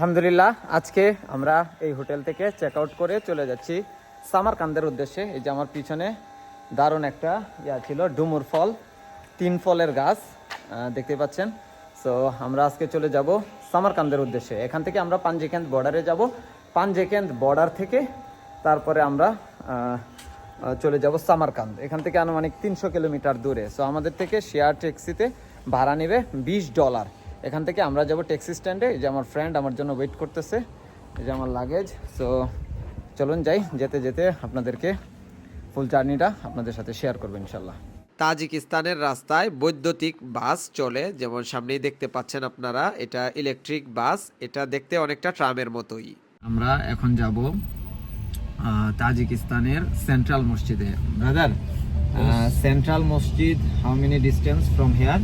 আলহামদুলিল্লাহ, আজকে আমরা এই হোটেল থেকে চেক আউট করে চলে যাচ্ছি সামারকান্দের উদ্দেশ্যে। এই যে আমার পিছনে দারুণ একটা ইয়া ছিল, ডুমুর ফল, তিন ফলের গাছ দেখতে পাচ্ছেন। সো আমরা আজকে চলে যাব সামারকান্দের উদ্দেশ্যে। এখান থেকে আমরা পাঞ্জেকেন্দ বর্ডারে যাব। পাঞ্জেকেন্দ বর্ডার থেকে তারপরে আমরা চলে যাব সামারকান্দ। এখান থেকে আনুমানিক তিনশো কিলোমিটার দূরে। সো আমাদের থেকে শেয়ার ট্যাক্সিতে ভাড়া নেবে বিশ ডলার এখান থেকে আমরা যাব ট্যাক্সি স্ট্যান্ডে যে আমার ফ্রেন্ড আমার জন্য ওয়েট করতেছে। এই যে আমার লাগেজ সো চলুন যাই যেতে যেতে আপনাদেরকে ফুল জার্নিটা আপনাদের সাথে শেয়ার করব ইনশাল্লাহ তাজিকিস্তানের রাস্তায় বৈদ্যুতিক বাস চলে। যেমন সামনেই দেখতে পাচ্ছেন আপনারা এটা ইলেকট্রিক বাস। এটা দেখতে অনেকটা ট্রামের মতোই। আমরা এখন যাব তাজিকিস্তানের সেন্ট্রাল মসজিদে। Brother central masjid how many distance from here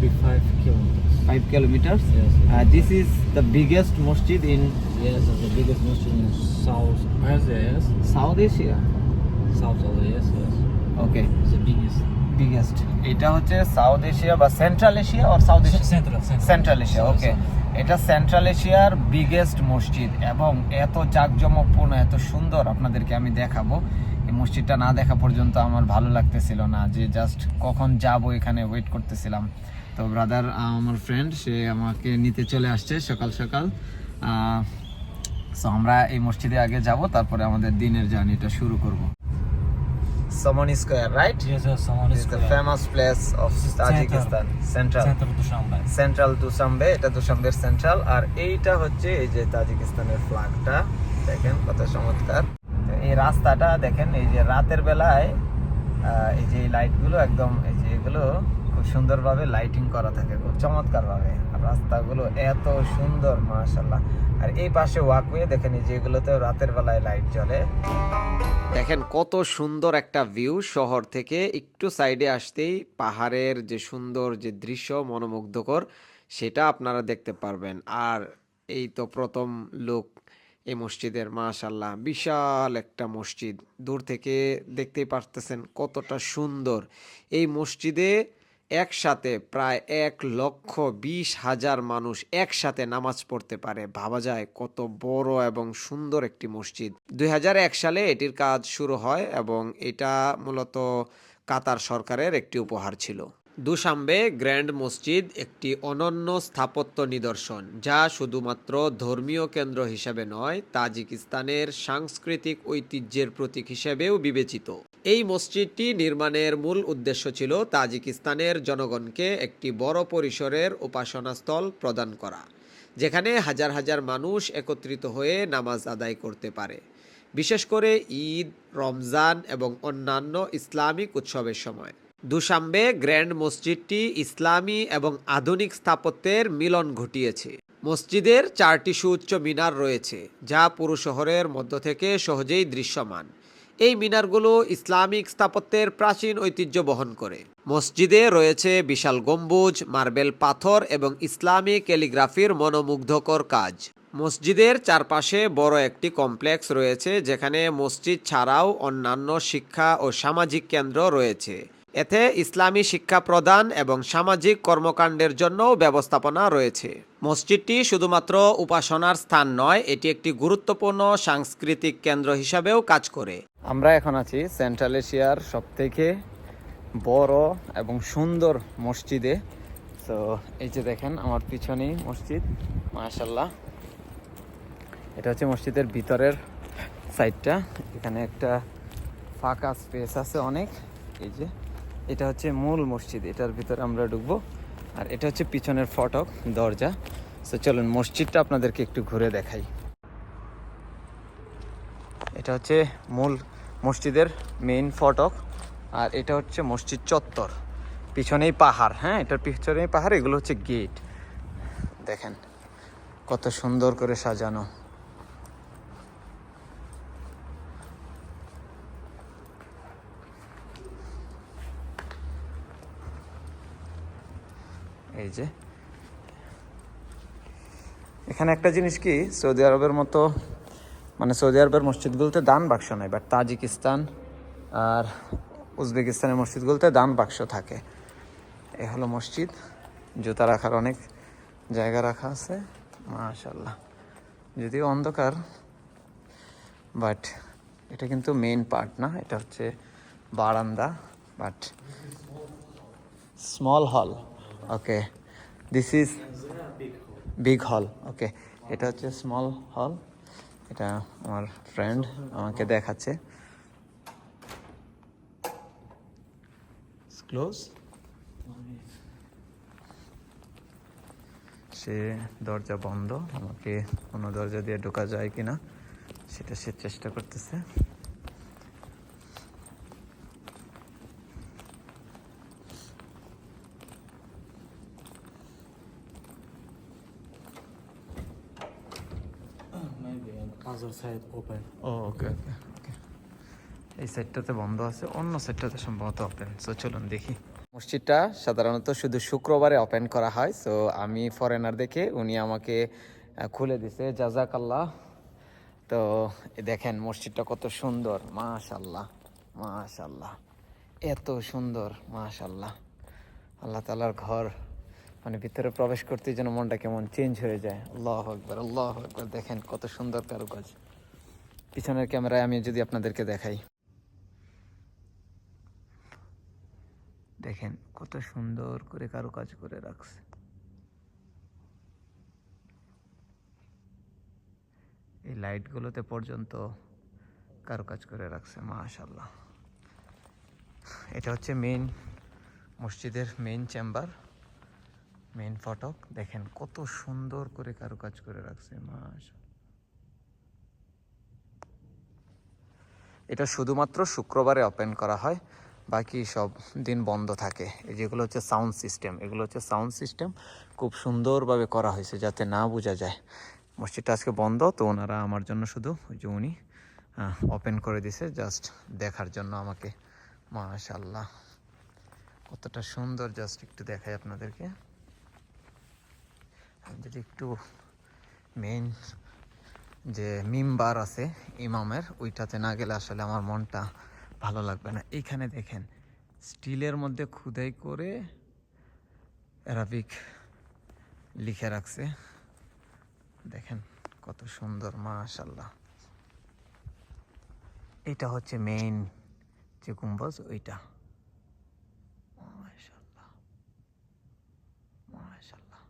Maybe five kilometers. Five kilometers Yes. This is the biggest masjid in Yes, it's the biggest mosque in South Asia. Yes, South Asia South Asia. Yes, yes. Okay It's the biggest. Biggest এটা হচ্ছে South Asia বা Central Asia আর South Asia. Central Asia okay এটা central এশিয়ার biggest মসজিদ এবং এত জাঁকজমকপূর্ণ এত সুন্দর আপনাদেরকে আমি দেখাবো এই মসজিদটা না দেখা পর্যন্ত আমার ভালো লাগতেছিল না যে জাস্ট কখন যাব এখানে ওয়েট করতেছিলাম তো ব্রাদার আমার ফ্রেন্ড সে আমাকে নিতে চলে আসছে সকাল সকাল। সো আমরা এই মসজিদে আগে যাব তারপরে আমাদের দিনের জার্নিটা শুরু করব। Somoni square right the famous place of Tajikistan, central. Central Dushanbe. Central Dushanbe এটা দুসাম্বের সেন্ট্রাল আর এইটা হচ্ছে এই যে তাজিকিস্তানের ফ্ল্যাগটা দেখেন কত চমৎকার। এই রাস্তাটা দেখেন এই যে রাতের বেলায় আহ, এই যে লাইটগুলো একদম এই যে এগুলো খুব সুন্দরভাবে লাইটিং করা থাকে, খুব চমৎকার ভাবে রাস্তাগুলো এত সুন্দর মাশাল্লাহ আর এই পাশে ওয়াকওয়ে দেখেন যেগুলোতে রাতের বেলায় লাইট জ্বলে। দেখেন কত সুন্দর একটা ভিউ শহর থেকে একটু সাইডে আসতেই পাহাড়ের যে সুন্দর যে দৃশ্য মনোমুগ্ধকর, সেটা আপনারা দেখতে পারবেন। আর এই তো প্রথম লোক এই মসজিদের মাশাল্লাহ বিশাল একটা মসজিদ। দূর থেকে দেখতেই পারতেছেন কতটা সুন্দর। এই মসজিদে একসাথে প্রায় এক লক্ষ বিশ হাজার মানুষ একসাথে নামাজ পড়তে পারে। ভাবা যায় কত বড় এবং সুন্দর একটি মসজিদ। দু হাজার এক সালে এটির কাজ শুরু হয় এবং এটা মূলত কাতার সরকারের একটি উপহার ছিল। দুশাম্বে গ্র্যান্ড মসজিদ একটি অনন্য স্থাপত্য নিদর্শন, যা শুধুমাত্র ধর্মীয় কেন্দ্র হিসেবে নয়, তাজিকিস্তানের সাংস্কৃতিক ঐতিহ্যের প্রতীক হিসেবেও বিবেচিত। এই মসজিদটি নির্মাণের মূল উদ্দেশ্য ছিল তাজিকিস্তানের জনগণকে একটি বড় পরিসরের উপাসনাস্থল প্রদান করা, যেখানে হাজার হাজার মানুষ একত্রিত হয়ে নামাজ আদায় করতে পারে। বিশেষ করে ঈদ, রমজান এবং অন্যান্য ইসলামিক উৎসবের সময়। দুশাম্বে গ্র্যান্ড মসজিদটি ইসলামী এবং আধুনিক স্থাপত্যের মিলন ঘটিয়েছে। মসজিদের চারটি সুউচ্চ মিনার রয়েছে, যা পুরো শহরের মধ্য থেকে সহজেই দৃশ্যমান। এই মিনারগুলো ইসলামিক স্থাপত্যের প্রাচীন ঐতিহ্য বহন করে। মসজিদে রয়েছে বিশাল গম্বুজ, মার্বেল পাথর এবং ইসলামী ক্যালিগ্রাফির মনোমুগ্ধকর কাজ। মসজিদের চারপাশে বড় একটি কমপ্লেক্স রয়েছে, যেখানে মসজিদ ছাড়াও অন্যান্য শিক্ষা ও সামাজিক কেন্দ্র রয়েছে। এতে ইসলামী শিক্ষা প্রদান এবং সামাজিক কর্মকাণ্ডের জন্যও ব্যবস্থাপনা রয়েছে। মসজিদটি শুধুমাত্র উপাসনার স্থান নয়, এটি একটি গুরুত্বপূর্ণ সাংস্কৃতিক কেন্দ্র হিসাবেও কাজ করে। আমরা এখন আছি সেন্ট্রাল এশিয়ার সব থেকে বড় এবং সুন্দর মসজিদে। তো এই যে দেখেন, আমার পিছনেই মসজিদ মাশাল্লাহ এটা হচ্ছে মসজিদের ভিতরের সাইডটা। এখানে একটা ফাঁকা স্পেস আছে অনেক। এই যে, এটা হচ্ছে মূল মসজিদ, এটার ভিতরে আমরা ঢুকবো। আর এটা হচ্ছে পিছনের ফটক, দরজা। তো চলুন মসজিদটা আপনাদেরকে একটু ঘুরে দেখাই। এটা হচ্ছে মূল মসজিদের মেইন ফটক, আর এটা হচ্ছে মসজিদ চত্বর। পিছনেই পাহাড় হ্যাঁ? এটার পিছনেই পাহাড়, এগুলো হচ্ছে গেট। দেখেন, কত সুন্দর করে সাজানো। এই যে। এখানে একটা জিনিস কি, সৌদি আরবের মতো মানে সৌদি আরবের মসজিদগুলোতে দান বাক্স নাই বাট তাজিকিস্তান আর উজবেকিস্তানের মসজিদগুলোতে দান বাক্স থাকে। এ হলো মসজিদ, জুতা রাখার অনেক জায়গা রাখা আছে মাশাল্লাহ যদিও অন্ধকার বাট এটা কিন্তু মেইন পার্ট না, এটা হচ্ছে বারান্দা বাট স্মল হল ওকে দিস ইজ বিগ হল ওকে এটা হচ্ছে স্মল হল এটা আমার ফ্রেন্ড আমাকে দেখাচ্ছে। ক্লোজ সে দরজা বন্ধ। আমাকে কোনো দরজা দিয়ে ঢোকা যায় কিনা, সেটা সে চেষ্টা করতেছে। Side open. ও ওকে। ওকে ওকে এই সেটটাতে বন্ধ আছে অন্য সেটটাতে সম্ভবত ওপেন। সো চলুন দেখি। মসজিদটা সাধারণত শুধু শুক্রবারে ওপেন করা হয়। সো আমি ফরেনার দেখে উনি আমাকে খুলে দিছে জাজাকাল্লাহ। তো দেখেন মসজিদটা কত সুন্দর। মাশাল্লাহ মাশাল্লাহ এত সুন্দর মাশাল্লাহ আল্লাহ তালার ঘর মানে ভিতরে প্রবেশ করতে যেন মনটা কেমন চেঞ্জ হয়ে যায়। আল্লাহ একবার আল্লাহ একবার দেখেন কত সুন্দর কারুকাজ। পিছনের ক্যামেরায় আমি যদি আপনাদেরকে দেখাই। দেখেন, কত সুন্দর করে কারুকাজ করে রাখছে। এই লাইটগুলোতে পর্যন্ত কারুকাজ করে রাখছে মাশাল্লাহ এটা হচ্ছে মেইন মসজিদের মেইন চেম্বার মেইন ফটক। দেখেন, কত সুন্দর করে কারুকাজ করে রাখছে মাশাল্লাহ এটা শুধুমাত্র শুক্রবারে ওপেন করা হয়, বাকি সব দিন বন্ধ থাকে। এই যেগুলো হচ্ছে সাউন্ড সিস্টেম এগুলো হচ্ছে সাউন্ড সিস্টেম খুব সুন্দরভাবে করা হয়েছে যাতে না বোঝা যায়। মসজিদটা আজকে বন্ধ, তো ওনারা আমার জন্য শুধু ওই যে উনি ওপেন করে দিছে জাস্ট দেখার জন্য আমাকে। মাশাল্লাহ কতটা সুন্দর জাস্ট একটু দেখাই আপনাদেরকে। যদি একটু মেইন যে মিম্বার আছে ইমামের, ওইটাতে না গেলে আসলে আমার মনটা ভালো লাগবে না। এইখানে দেখেন, স্টিলের মধ্যে খুদাই করে অ্যারাবিক লিখে রাখছে। দেখেন কত সুন্দর মাশাল্লাহ এটা হচ্ছে মেইন যে গুম্বজ, ওইটা মাশাল্লাহ মাশাল্লাহ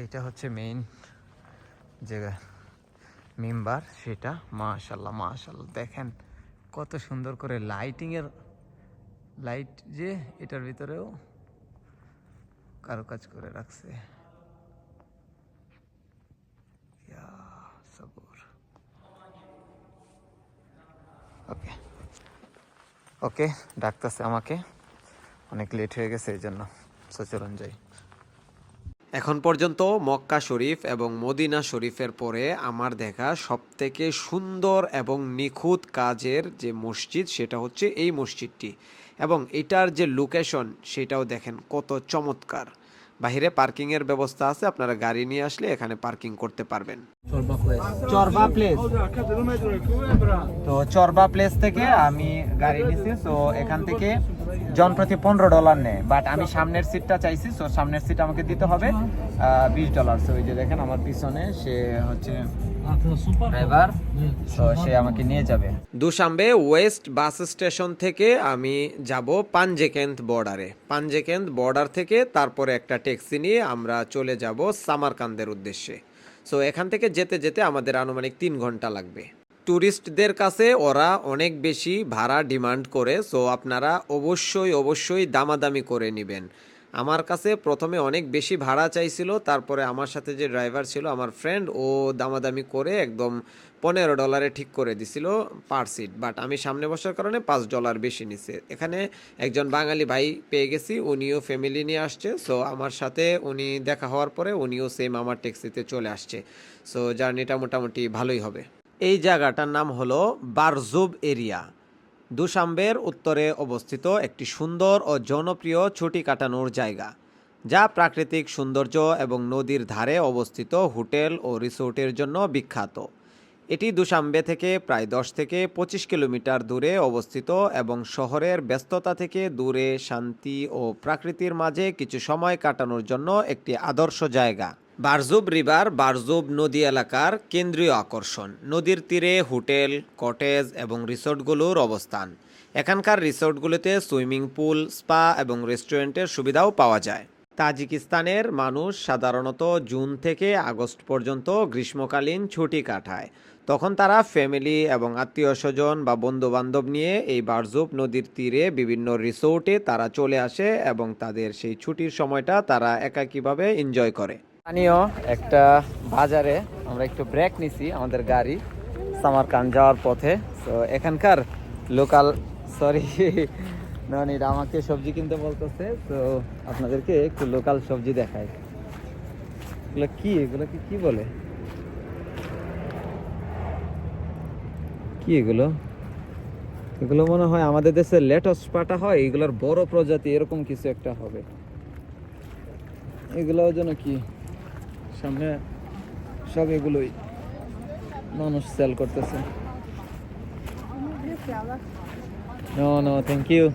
এইটা হচ্ছে মেইন যে মেম্বার সেটা। মাশাল্লাহ মাশাল্লাহ দেখেন কত সুন্দর করে লাইটিংয়ের লাইট যে এটার ভিতরেও কারুকাজ করে রাখছে। ওকে। ওকে, ডাকতেছে আমাকে। অনেক লেট হয়ে গেছে, এই জন্য। সচরণ যাই। এখন পর্যন্ত মক্কা শরীফ এবং মদিনা শরীফের পরে আমার দেখা সবথেকে সুন্দর এবং নিখুঁত কাজের যে মসজিদ, সেটা হচ্ছে এই মসজিদটি। এবং এটার যে লোকেশন সেটাও দেখেন কত চমৎকার। বাহিরে পার্কিংয়ের ব্যবস্থা আছে, আপনারা গাড়ি নিয়ে আসলে এখানে পার্কিং করতে পারবেন। চরবা প্লেস তো চরবা প্লেস থেকে আমি গাড়ি নিছি তো এখান থেকে জন প্রতি পনেরো ডলার নেয়। বাট আমি সামনের সিটটা চাইছি সো সামনের সিট আমাকে দিতে হবে। বিশ ডলার সো ওই যে দেখেন আমার পিছনে সে হচ্ছে ড্রাইভার তো সে আমাকে নিয়ে যাবে। দুশাম্বে ওয়েস্ট বাস স্টেশন থেকে আমি যাব পাঞ্জেকেন্দ বর্ডারে। পাঞ্জেকেন্দ বর্ডার থেকে তারপরে একটা ট্যাক্সি নিয়ে আমরা চলে যাব সামারকান্দের উদ্দেশ্যে। সো এখান থেকে যেতে যেতে আমাদের আনুমানিক তিন ঘণ্টা লাগবে। ট্যুরিস্টদের কাছে ওরা অনেক বেশি ভাড়া ডিমান্ড করে, সো আপনারা অবশ্যই অবশ্যই দামাদামি করে নেবেন। আমার কাছে প্রথমে অনেক বেশি ভাড়া চাইছিল, তারপরে আমার সাথে যে ড্রাইভার ছিল, আমার ফ্রেন্ড ও দামাদামি করে একদম পনেরো ডলারে ঠিক করে দিছিল পার সিট বাট আমি সামনে বসার কারণে পাঁচ ডলার বেশি নিছে। এখানে একজন বাঙালি ভাই পেয়ে গেছি, উনিও ফ্যামিলি নিয়ে আসছে সো আমার সাথে উনি দেখা হওয়ার পরে উনিও সেম আমার ট্যাক্সিতে চলে আসছে। সো জার্নিটা মোটামুটি ভালোই হবে। এই জায়গাটার নাম হলো বারজুব এরিয়া। দুশাম্বের উত্তরে অবস্থিত একটি সুন্দর ও জনপ্রিয় ছুটি কাটানোর জায়গা, যা প্রাকৃতিক সৌন্দর্য এবং নদীর ধারে অবস্থিত হোটেল ও রিসোর্টের জন্য বিখ্যাত। এটি দুশাম্বে থেকে প্রায় দশ থেকে পঁচিশ কিলোমিটার দূরে অবস্থিত এবং শহরের ব্যস্ততা থেকে দূরে শান্তি ও প্রাকৃতির মাঝে কিছু সময় কাটানোর জন্য একটি আদর্শ জায়গা। বারজুব রিভার, বারজুব নদী এলাকার কেন্দ্রীয় আকর্ষণ। নদীর তীরে হোটেল, কটেজ এবং রিসোর্টগুলোর অবস্থান। এখানকার রিসোর্টগুলোতে সুইমিং পুল, স্পা এবং রেস্টুরেন্টের সুবিধাও পাওয়া যায়। তাজিকিস্তানের মানুষ সাধারণত জুন থেকে আগস্ট পর্যন্ত গ্রীষ্মকালীন ছুটি কাটায়। তখন তারা ফ্যামিলি এবং আত্মীয় স্বজন বা বন্ধু বান্ধব নিয়ে এই বারজুব নদীর তীরে বিভিন্ন রিসোর্টে তারা চলে আসে এবং তাদের সেই ছুটির সময়টা তারা একাকীভাবে এনজয় করে। স্থানীয় একটা বাজারে আমরা একটু ব্রেক নিছি আমাদের গাড়ি সামারকান যাওয়ার পথে। তো এখানকার লোকাল সরি ননির আমাকে সবজি কিনতে বলতেছে। তো আপনাদেরকে একটু লোকাল সবজি দেখাই। এগুলো কি? এগুলোকে কি বলে? কি এগুলো? এগুলো মনে হয় আমাদের দেশে লেটস পাটা হয়, এগুলোর বড় প্রজাতি, এরকম কিছু একটা হবে। এগুলো যেন কি? সামনে সব এগুলোই মানুষ সেল করতেছে। নো থ্যাংক ইউ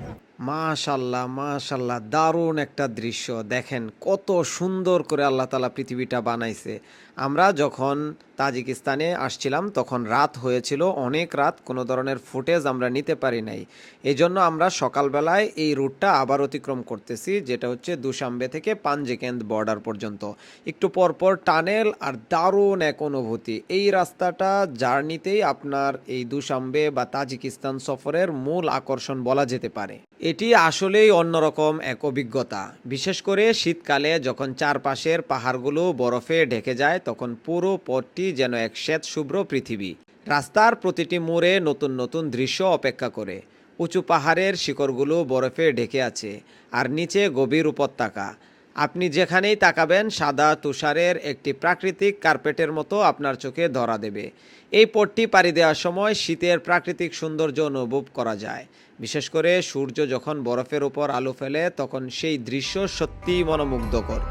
মাশাল্লাহ মাশাল্লাহ, দারুণ একটা দৃশ্য। দেখেন কত সুন্দর করে আল্লাহ তালা পৃথিবীটা বানাইছে। আমরা যখন তাজিকিস্তানে আসছিলাম, তখন রাত হয়েছিল, অনেক রাত কোনো ধরনের ফুটেজ আমরা নিতে পারি নাই। এই জন্য আমরা সকালবেলায় এই রুটটা আবার অতিক্রম করতেছি, যেটা হচ্ছে দুশাম্বে থেকে পাঞ্জেকেন্দ বর্ডার পর্যন্ত। একটু পরপর টানেল আর দারুণ এক অনুভূতি। এই রাস্তাটা জার্নিতেই আপনার এই দুশাম্বে বা তাজিকিস্তান সফরের মূল আকর্ষণ বলা যেতে পারে। এটি আসলেই অন্যরকম এক অভিজ্ঞতা। বিশেষ করে শীতকালে যখন চারপাশের পাহাড়গুলো বরফে ঢেকে যায় তখন পুরো পথটি যেন এক শ্বেত শুভ্র পৃথিবী। রাস্তার প্রতিটি মোড়ে নতুন নতুন দৃশ্য অপেক্ষা করে। উঁচু পাহাড়ের শিকড়গুলো বরফে ঢেকে আছে আর নিচে গভীর উপত্যকা। আপনি যেখানেই তাকাবেন, সাদা তুষারের একটি প্রাকৃতিক কার্পেটের মতো আপনার চোখে ধরা দেবে। এই পথটি পাড়ি দেওয়ার সময় শীতের প্রাকৃতিক সৌন্দর্য অনুভব করা যায়। বিশেষ করে সূর্য যখন বরফের উপর আলো ফেলে, তখন সেই দৃশ্য সত্যিই মনোমুগ্ধকর।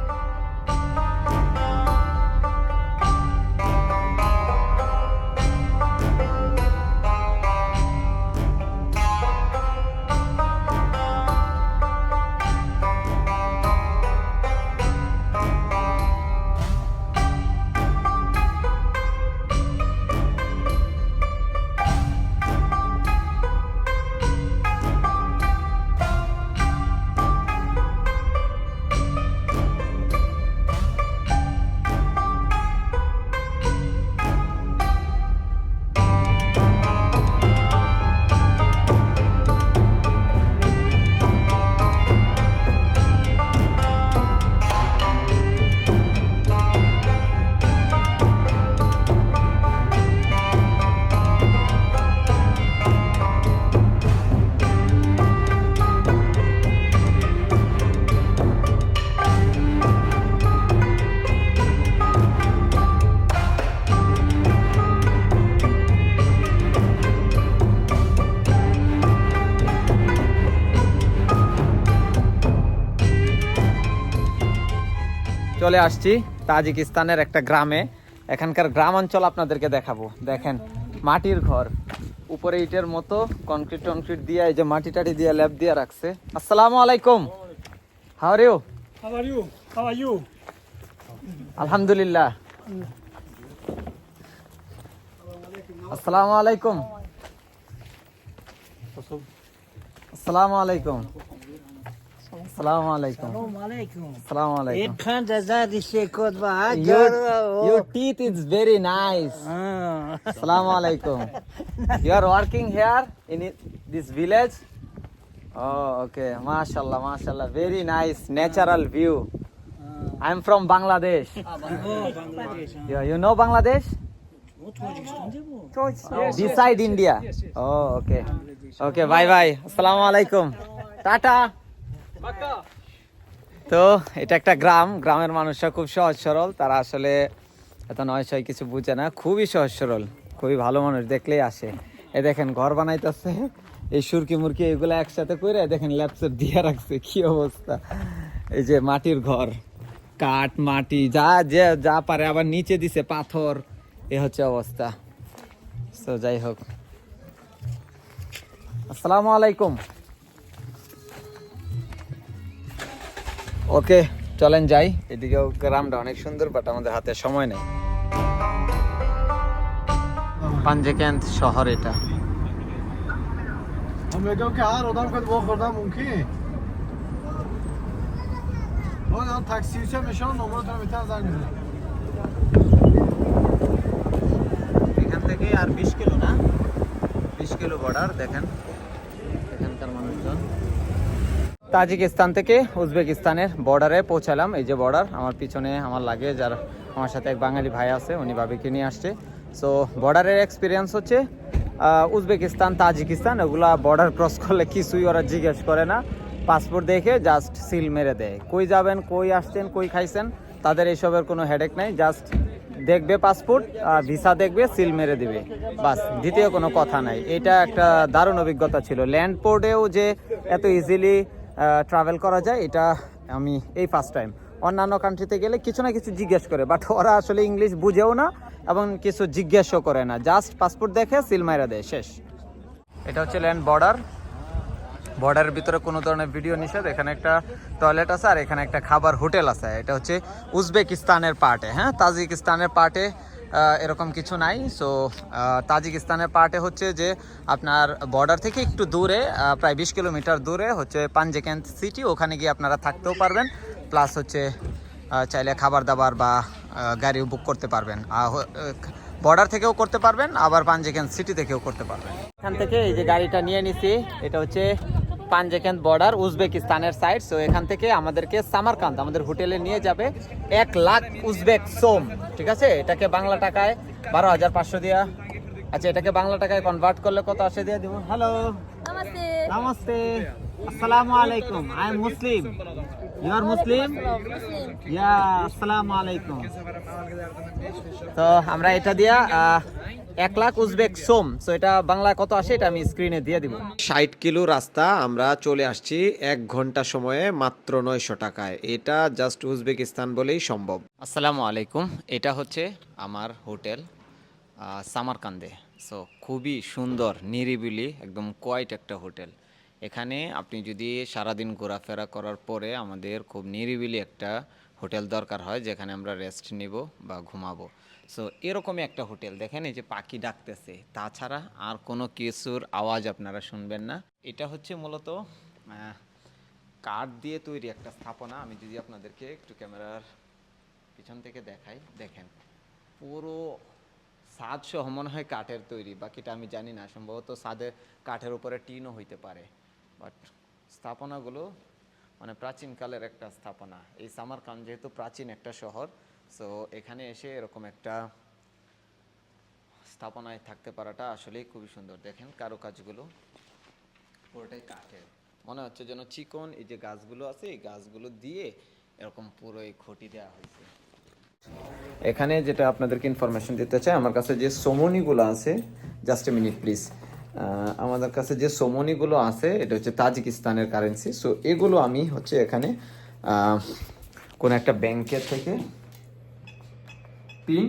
চলে আসছি তাজিকিস্তানের একটা গ্রামে। এখানকার গ্রাম অঞ্চল আপনাদেরকে দেখাবো। দেখেন মাটির ঘর। উপরে ইটের মতো কনক্রিট টনক্রিট দিয়ে এই যে মাটি টাটি দিয়ে ল্যাব দিয়ে রাখছে। আসসালামু আলাইকুম। How are you? আলহামদুলিল্লাহ। আসসালামু আলাইকুম। আসসালামু আলাইকুম। আসসালামু আলাইকুম Alaikum. আসসালামু আলাইকুম Etkan da zadi shekot ba Your, your teeth is very nice. Ah. Assalamu alaikum. You are working here in it- this village? Oh, okay. MashaAllah, MashaAllah. Very nice natural view. I'm from Bangladesh. Oh, Bangladesh. You, you know Bangladesh? Beside India. Oh, okay. Okay, bye bye. Assalamu alaikum. Tata. তো এটা একটা গ্রাম, গ্রামের মানুষরা খুব সহজ সরল, তারা আসলে এত নয় ছয় কিছু বুঝে না, খুবই সহজ সরল, খুবই ভালো মানুষ দেখলেই আসে। এ দেখেন ঘর বানাইতেছে, এই সুরকি মুরকি এগুলো একসাথে করে দেখেন ল্যাপসেপ দিয়ে রাখছে, কি অবস্থা। এই যে মাটির ঘর, কাঠ, মাটি, যা যে, যা পারে, আবার নিচে দিছে পাথর, এ হচ্ছে অবস্থা। তো যাই হোক। আসসালামু আলাইকুম। ওকে চলেন যাই। এদিকেও গ্রামটা অনেক সুন্দর বাট আমাদের হাতে সময় নেই। পাঞ্জেক্যান্ত শহর এটা। এখান থেকে আর বিশ কিলো না? বিশ কিলো বর্ডার দেখেন। এখানকার মানুষজন। তাজিকিস্তান থেকে উজবেকিস্তানের বর্ডারে পৌঁছালাম। এই যে বর্ডার, আমার পিছনে আমার লাগে যার আমার সাথে এক বাঙালি ভাই আছে, উনি ভাবিকে নিয়ে আসছে। সো বর্ডারের এক্সপিরিয়েন্স হচ্ছে উজবেকিস্তান, তাজিকিস্তান, ওগুলা বর্ডার ক্রস করলে কিছুই ওরা জিজ্ঞেস করে না। পাসপোর্ট দেখে জাস্ট সিল মেরে দেয়। কই যাবেন, কই আসছেন, কই খাইছেন, তাদের এইসবের কোনো হেডেক নাই। জাস্ট দেখবে পাসপোর্ট আর ভিসা দেখবে সিল মেরে দিবে। বাস, দ্বিতীয় কোনো কথা নাই। এটা একটা দারুণ অভিজ্ঞতা ছিল। ল্যান্ড পোর্টেও যে এত ইজিলি ট্রাভেল করা যায়, এটা আমি এই ফার্স্ট টাইম অন্যান্য কান্ট্রিতে গেলে কিছু না কিছু জিজ্ঞেস করে বাট ওরা আসলে ইংলিশ বুঝেও না এবং কিছু জিজ্ঞেসও করে না। জাস্ট পাসপোর্ট দেখে সিল মাইরা দেয়, শেষ। এটা হচ্ছে ল্যান্ড বর্ডার বর্ডারের ভিতরে কোনো ধরনের ভিডিও নিষেধ, এখানে একটা টয়লেট আছে আর এখানে একটা খাবার হোটেল আছে। এটা হচ্ছে উজবেকিস্তানের পার্টে হ্যাঁ? তাজিকিস্তানের পার্টে এরকম কিছু নাই। সো তাজিকিস্তানের পার্টে হচ্ছে যে আপনার বর্ডার থেকে একটু দূরে প্রায় বিশ কিলোমিটার দূরে হচ্ছে পাঞ্জেকেন্ট সিটি ওখানে গিয়ে আপনারা থাকতেও পারবেন। প্লাস হচ্ছে চাইলে খাবার দাবার বা গাড়িও বুক করতে পারবেন। বর্ডার থেকেও করতে পারবেন, আবার পাঞ্জেকেন্ট সিটি থেকেও করতে পারবেন। এখান থেকে এই যে গাড়িটা নিয়ে নিছি, এটা হচ্ছে পাঞ্জেকেন্ট বর্ডার উজবেকিস্তানের সাইড সো এখান থেকে আমাদেরকে সামারকান্দ আমাদের হোটেলে নিয়ে যাবে এক লাখ উজবেক সোম ঠিক আছে? এটাকে বাংলা টাকায় বারো হাজার পাঁচশো দিয়া। আচ্ছা এটাকে বাংলা টাকায় কনভার্ট করলে কত আসে দিয়ে দিব? হ্যালো. নমস্তে। আসসালামু আলাইকুম I am Muslim you are Muslim. Yeah আসসালামু আলাইকুম তো আমরা এটা দিয়া আহ, এক লাখ উজবেক সোম। সো এটা বাংলায় কত আসে এটা আমি স্ক্রিনে দিয়ে দিব। ষাট কিলো রাস্তা আমরা চলে আসছি এক ঘণ্টা সময়ে মাত্র নয়শো টাকায়। এটা জাস্ট উজবেকিস্তান বলেই সম্ভব। আসসালামু আলাইকুম এটা হচ্ছে আমার হোটেল সামারকান্দে। সো খুবই সুন্দর নিরিবিলি একদম কোয়াইট একটা হোটেল। এখানে আপনি যদি সারাদিন ঘোরাফেরা করার পরে আমাদের খুব নিরিবিলি একটা হোটেল দরকার হয়, যেখানে আমরা রেস্ট নিব বা ঘুমাবো। সো এরকমই একটা হোটেল। দেখেন এই যে পাখি ডাকতেছে। তাছাড়া আর কোনো কিছুর আওয়াজ আপনারা শুনবেন না। এটা হচ্ছে মূলত কাঠ দিয়ে তৈরি একটা স্থাপনা। আমি যদি আপনাদেরকে একটু ক্যামেরার পিছন থেকে দেখাই। দেখেন, পুরো ছাদ সহ মনে হয় কাঠের তৈরি। বাকিটা আমি জানি না। সম্ভবত ছাদের কাঠের উপরে টিনও হইতে পারে। বাট স্থাপনাগুলো মানে প্রাচীনকালের একটা স্থাপনা। এই সামারকান যেহেতু প্রাচীন একটা শহর সো এখানে এসে এরকম একটা স্থাপনায় থাকতে পারাটা আসলেই খুবই সুন্দর। দেখেন কারুকাজগুলো। পুরোটাই কাঠের। মনে হচ্ছে যেন চিকন, এই যে গাছগুলো আছে, এই গাছগুলো দিয়ে এরকম পুরো এই খুঁটি দেওয়া হয়েছে। এখানে যেটা আপনাদেরকে ইনফরমেশন দিতে চাই, আমার কাছে যে সোমনিগুলো আছে জাস্ট এ মিনিট প্লিজ আমাদের কাছে যে সোমনিগুলো আছে, এটা হচ্ছে তাজিকিস্তানের কারেন্সি সো এগুলো আমি হচ্ছে এখানে কোন একটা ব্যাংকের থেকে পিন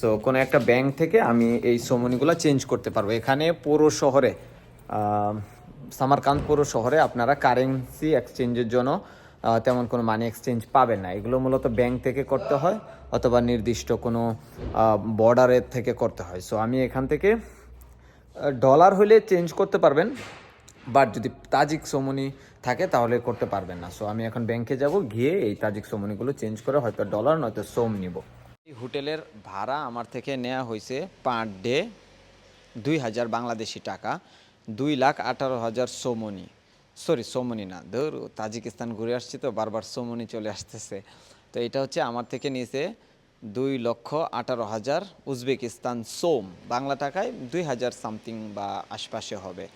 সো কোনো একটা ব্যাংক থেকে আমি এই সোমনিগুলো চেঞ্জ করতে পারব। এখানে পুরো শহরে সামারকান্দ পুরো শহরে আপনারা কারেন্সি এক্সচেঞ্জের জন্য তেমন কোনো মানি এক্সচেঞ্জ পাবেন না। এগুলো মূলত ব্যাংক থেকে করতে হয় অথবা নির্দিষ্ট কোনো বর্ডারের থেকে করতে হয়। সো আমি এখান থেকে ডলার হলে চেঞ্জ করতে পারবেন বাট যদি তাজিক সোমনি থাকে তাহলে করতে পারবেন না। সো আমি এখন ব্যাংকে যাব, গিয়ে এই তাজিক সোমনিগুলো চেঞ্জ করে হয়তো ডলার নয়তো সোম নিব। এই হোটেলের ভাড়া আমার থেকে নেওয়া হয়েছে পার ডে দুই হাজার বাংলাদেশি টাকা, দুই লাখ আঠারো হাজার সোমনি সরি সোমনি না। ধর, তাজিকিস্তান ঘুরে আসছি তো, বারবার সোমনি চলে আসতেছে। তো এটা হচ্ছে আমার থেকে নিয়েছে দুই লক্ষ আঠারো হাজার উজবেকিস্তান সোম। বাংলা টাকায় দুই হাজার সামথিং বা আশপাশে হবে।